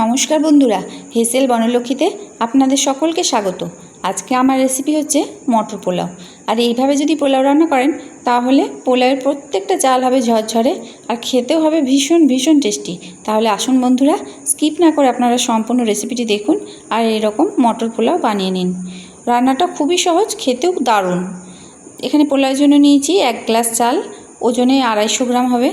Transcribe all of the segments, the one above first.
নমস্কার বন্ধুরা, হেসেল বনলক্ষ্মীতে আপনাদের সকলকে স্বাগত। আজকে আমার রেসিপি হচ্ছে মটর পোলাও। আর এইভাবে যদি পোলাও রান্না করেন, তাহলে পোলাওয়ের প্রত্যেকটা চাল হবে ঝরঝরে আর খেতেও হবে ভীষণ ভীষণ টেস্টি তাহলে আসুন বন্ধুরা স্কিপ না করে আপনারা সম্পূর্ণ রেসিপিটি দেখুন আর এরকম মটর পোলাও বানিয়ে নিন। রান্নাটা খুবই সহজ, খেতেও দারুণ। এখানে পোলাওয়ের জন্য নিয়েছি এক গ্লাস চাল, ওজনে আড়াইশো গ্রাম হবে।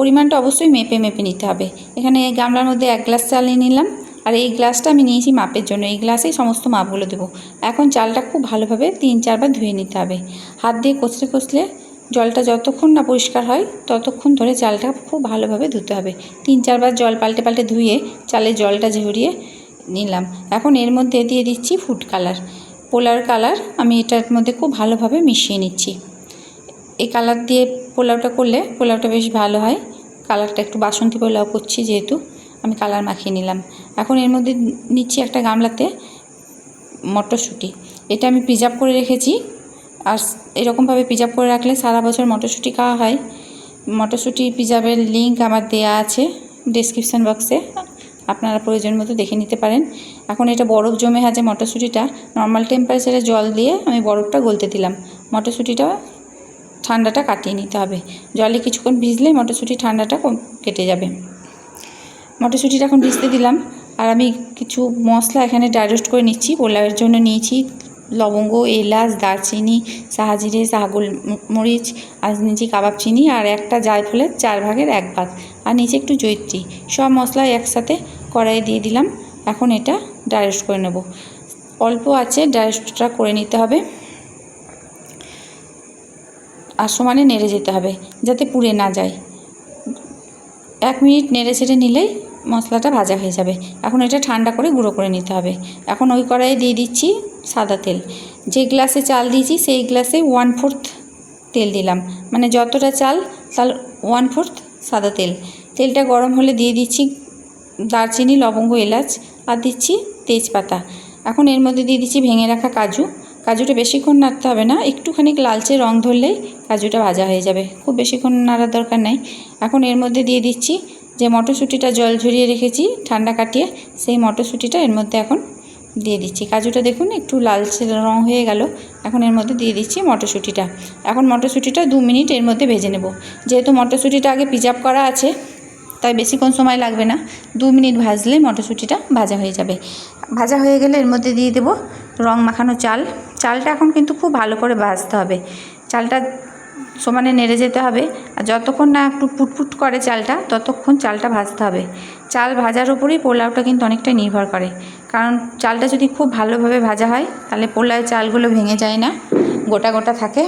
পরিমাণটা অবশ্যই মেপে মেপে নিতে হবে। এখানে এই গামলার মধ্যে এক গ্লাস চাল নিয়ে নিলাম। আর এই গ্লাসটা আমি নিয়েছি মাপের জন্য। এই গ্লাসেই সমস্ত মাপগুলো দেবো। এখন চালটা খুব ভালোভাবে তিন, চারবার ধুয়ে নিতে হবে। হাত দিয়ে কষলে কষলে জলটা যতক্ষণ না পরিষ্কার হয়, ততক্ষণ ধরে চালটা খুব ভালোভাবে ধুতে হবে। তিন, চারবার জল পাল্টে পাল্টে ধুয়ে চালের জলটা ঝরিয়ে নিলাম। এখন এর মধ্যে দিয়ে দিচ্ছি ফুড কালার। পোলার কালার আমি এটার মধ্যে খুব ভালোভাবে মিশিয়ে নিচ্ছি। এই কালার দিয়ে পোলাওটা করলে পোলাওটা বেশ ভালো হয়। কালারটা একটু বাসন্তী পোলাও করছি যেহেতু, আমি কালার মাখিয়ে নিলাম। এখন এর মধ্যে নিচ্ছি একটা গামলাতে মটরশুঁটি। এটা আমি প্রিজার্ভ করে রেখেছি। আর এরকমভাবে প্রিজার্ভ করে রাখলে সারা বছর মটরশুঁটি খাওয়া হয়। মটরশুঁটি প্রিজার্ভের লিঙ্ক আমার দেয়া আছে ডিসক্রিপশান বক্সে আপনারা প্রয়োজন মতো দেখে নিতে পারেন। এখন এটা বরফ জমে আছে মটরশুঁটিটা। নর্মাল টেম্পারেচারে জল দিয়ে আমি বরফটা গলতে দিলাম। মটরশুঁটিটা ঠান্ডাটা কাটিয়ে নিতে হবে। জলে কিছুক্ষণ ভিজলে মটরশুঁটি ঠান্ডাটা কেটে যাবে। মটরশুঁটিটা এখন ভিজতে দিলাম। আর আমি কিছু মশলা এখানে ডাইরেস্ট করে নিচ্ছি। পোলাওয়ের জন্য নিয়েছি লবঙ্গ, এলাচ, দারচিনি, সাহাজিরে সাহাগোল মরিচ আর নিয়েছি কাবাব চিনি আর একটা জায়ফলের চার ভাগের এক ভাগ। আর নিচে একটু জৈত্রী সব মশলা একসাথে কড়াইয়ে দিয়ে দিলাম। এখন এটা ডাইরেস্ট করে নেব। অল্প আছে ডাইরেস্টটা করে নিতে হবে। আর সমানে নেড়ে যেতে হবে, যাতে পুড়ে না যায়। এক মিনিট নেড়ে ছেড়ে নিলেই মশলাটা ভাজা হয়ে যাবে। এখন এটা ঠান্ডা করে গুঁড়ো করে নিতে হবে। এখন ওই কড়াইয়ে দিয়ে দিচ্ছি সাদা তেল। যে গ্লাসে চাল দিয়েছি, সেই গ্লাসে ওয়ান ফোর্থ তেল দিলাম। মানে যতটা চাল, তার ওয়ান ফোর্থ সাদা তেল। তেলটা গরম হলে দিয়ে দিচ্ছি দারচিনি, লবঙ্গ, এলাচ, আর দিচ্ছি তেজপাতা। এখন এর মধ্যে দিয়ে দিচ্ছি ভেঙে রাখা কাজু। কাজুটা বেশিক্ষণ নাড়তে হবে না একটুখানি লালচে রং ধরলেই কাজুটা ভাজা হয়ে যাবে। খুব বেশিক্ষণ নাড়ার দরকার নেই। এখন এর মধ্যে দিয়ে দিচ্ছি যে মটরশুঁটিটা জল ঝরিয়ে রেখেছি, ঠান্ডা কাটিয়ে সেই মটরশুঁটিটা এর মধ্যে এখন দিয়ে দিচ্ছি। কাজুটা দেখুন একটু লালচে রং হয়ে গেল, এখন এর মধ্যে দিয়ে দিচ্ছি মটরশুঁটিটা। এখন মটরশুঁটিটা দু মিনিট এর মধ্যে ভেজে নেব। যেহেতু মটরশুঁটিটা আগে পিজাপ করা আছে, তাই বেশিক্ষণ সময় লাগবে না। দু মিনিট ভাজলে মটরশুঁটিটা ভাজা হয়ে যাবে। ভাজা হয়ে গেলে এর মধ্যে দিয়ে দেবো রং মাখানো চাল। চালটা এখন কিন্তু খুব ভালো করে ভাজতে হবে। চালটা সমানে নেড়ে যেতে হবে। আর যতক্ষণ না একটু পুটপুট করে চালটা, ততক্ষণ চালটা ভাজতে হবে। চাল ভাজার উপরেই পোলাওটা কিন্তু অনেকটাই নির্ভর করে। কারণ চালটা যদি খুব ভালোভাবে ভাজা হয়, তাহলে পোলাওয়ের চালগুলো ভেঙে যায় না, গোটা গোটা থাকে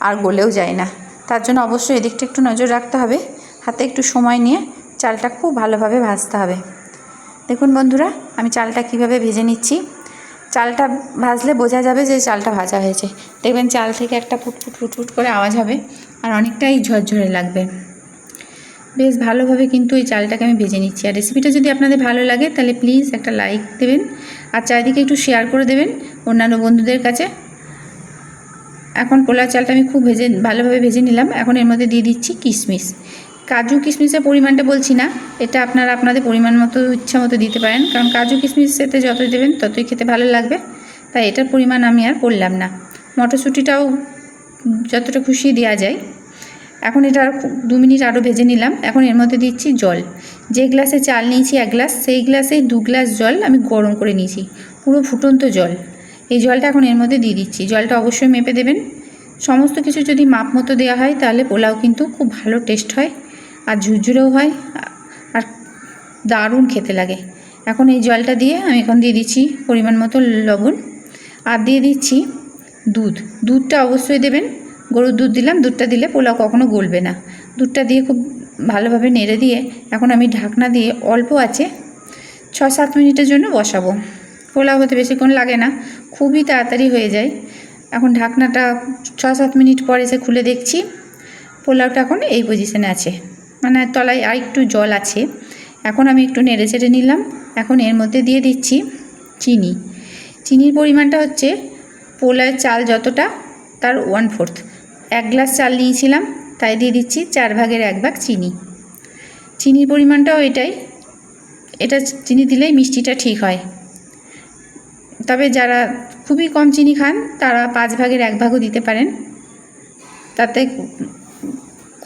আর গলেও যায় না। তার জন্য অবশ্যই এদিকটা একটু নজর রাখতে হবে। হাতে একটু সময় নিয়ে চালটা খুব ভালোভাবে ভাজতে হবে। দেখুন বন্ধুরা, আমি চালটা কীভাবে ভেজে নিচ্ছি। চালটা ভাজলে বোঝা যাবে যে চালটা ভাজা হয়েছে। দেখবেন চাল থেকে একটা ফুটফুট ফুটফুট করে আওয়াজ হবে আর অনেকটাই ঝরঝরে লাগবে। বেশ ভালোভাবে কিন্তু এই চালটাকে আমি ভেজে নিচ্ছি। আর রেসিপিটা যদি আপনাদের ভালো লাগে, তাহলে প্লিজ একটা লাইক দেবেন আর চারিদিকে একটু শেয়ার করে দেবেন অন্যান্য বন্ধুদের কাছে। এখন পোলার চালটা আমি খুব ভেজে, ভালোভাবে ভেজে নিলাম। এখন এর মধ্যে দিয়ে দিচ্ছি কিশমিশ। কাজু কিশমিশের পরিমাণটা বলছি না, এটা আপনারা আপনাদের পরিমাণ মতো, ইচ্ছা মতো দিতে পারেন। কারণ কাজু কিশমিশেতে যতই দেবেন, ততই খেতে ভালো লাগবে। তাই এটার পরিমাণ আমি আর বললাম না। মটরশুঁটিটাও যতটা খুশি দেওয়া যায়। এখন এটা দু মিনিট আরও ভেজে নিলাম। এখন এর মধ্যে দিচ্ছি জল। যে গ্লাসে চাল নিয়েছি এক গ্লাস, সেই গ্লাসেই দু গ্লাস জল আমি গরম করে নিয়েছি। পুরো ফুটন্ত জল। এই জলটা এখন এর মধ্যে দিয়ে দিচ্ছি। জলটা অবশ্যই মেপে দেবেন। সমস্ত কিছু যদি মাপ মতো দেওয়া হয়, তাহলে পোলাও কিন্তু খুব ভালো টেস্ট হয়। আর ঝুরঝুরেও হয়, আর দারুণ খেতে লাগে। এখন এই জলটা দিয়ে আমি এখন দিয়ে দিচ্ছি পরিমাণ মতো লবণ, আর দিয়ে দিচ্ছি দুধ। দুধটা অবশ্যই দেবেন। গরুর দুধ দিলাম, দুধটা দিলে পোলাও কখনো গলবে না। দুধটা দিয়ে খুব ভালোভাবে নেড়ে দিয়ে এখন আমি ঢাকনা দিয়ে অল্প আছে ছ সাত মিনিটের জন্য বসাবো। পোলাও হতে বেশিক্ষণ লাগে না, খুবই তাড়াতাড়ি হয়ে যায়। এখন ঢাকনাটা ছ সাত মিনিট পরে এসে খুলে দেখছি, পোলাওটা এখন এই পজিশনে আছে। মানে তলায় আর একটু জল আছে। এখন আমি একটু নেড়ে চেড়ে নিলাম। এখন এর মধ্যে দিয়ে দিচ্ছি চিনি। চিনির পরিমাণটা হচ্ছে পোলাওয়ের চাল যতটা তার ওয়ান ফোর্থ এক গ্লাস চাল নিয়েছিলাম, তাই দিয়ে দিচ্ছি চার ভাগের এক ভাগ চিনি। চিনির পরিমাণটাও এটাই। এটা চিনি দিলেই মিষ্টিটা ঠিক হয়। তবে যারা খুবই কম চিনি খান, তারা পাঁচ ভাগের এক ভাগও দিতে পারেন। তাতে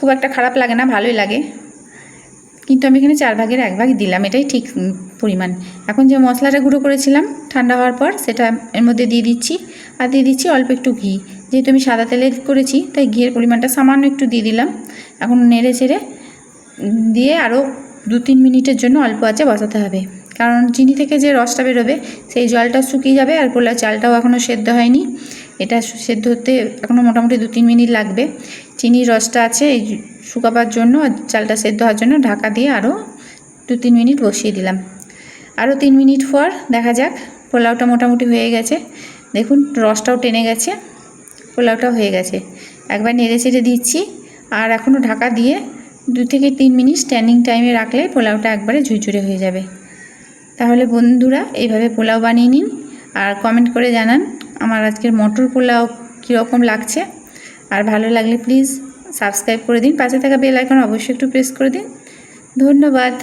খুব একটা খারাপ লাগে না, ভালোই লাগে। কিন্তু আমি এখানে চার ভাগের এক ভাগ দিলাম, এটাই ঠিক পরিমাণ। এখন যে মশলাটা গুঁড়ো করেছিলাম ঠান্ডা হওয়ার পর, সেটা এর মধ্যে দিয়ে দিচ্ছি। আর দিয়ে দিচ্ছি অল্প একটু ঘি। যেহেতু আমি সাদা তেলে করেছি, তাই ঘিয়ের পরিমাণটা সামান্য একটু দিয়ে দিলাম। এখন নেড়ে চেড়ে দিয়ে আরও দু তিন মিনিটের জন্য অল্প আছে বসাতে হবে। কারণ চিনি থেকে যে রসটা বেরোবে, সেই জলটা শুকিয়ে যাবে আর পোলাও চালটাও এখনও সেদ্ধ হয়নি। এটা সেদ্ধ হতে এখনও মোটামুটি দু তিন মিনিট লাগবে। চিনির রসটা আছে, এই শুকাবার জন্য আর চালটা সেদ্ধ হওয়ার জন্য ঢাকা দিয়ে আরও দু তিন মিনিট বসিয়ে দিলাম। আরও তিন মিনিট পর দেখা যাক, পোলাওটা মোটামুটি হয়ে গেছে। দেখুন, রসটাও টেনে গেছে, পোলাওটা হয়ে গেছে। একবার নেড়ে চেড়ে দিচ্ছি, আর এখনও ঢাকা দিয়ে দু থেকে তিন মিনিট স্ট্যান্ডিং টাইমে রাখলে পোলাওটা একবারে ঝুরঝুরে হয়ে যাবে। তাহলে বন্ধুরা, এইভাবে পোলাও বানিয়ে নিন আর কমেন্ট করে জানান আমার আজকের মটর পোলাও কীরকম লাগছে। আর ভালো লাগলে প্লিজ সাবস্ক্রাইব করে দিন, পাশে থাকা বেল আইকন অবশ্যই একটু প্রেস করে দিন। ধন্যবাদ।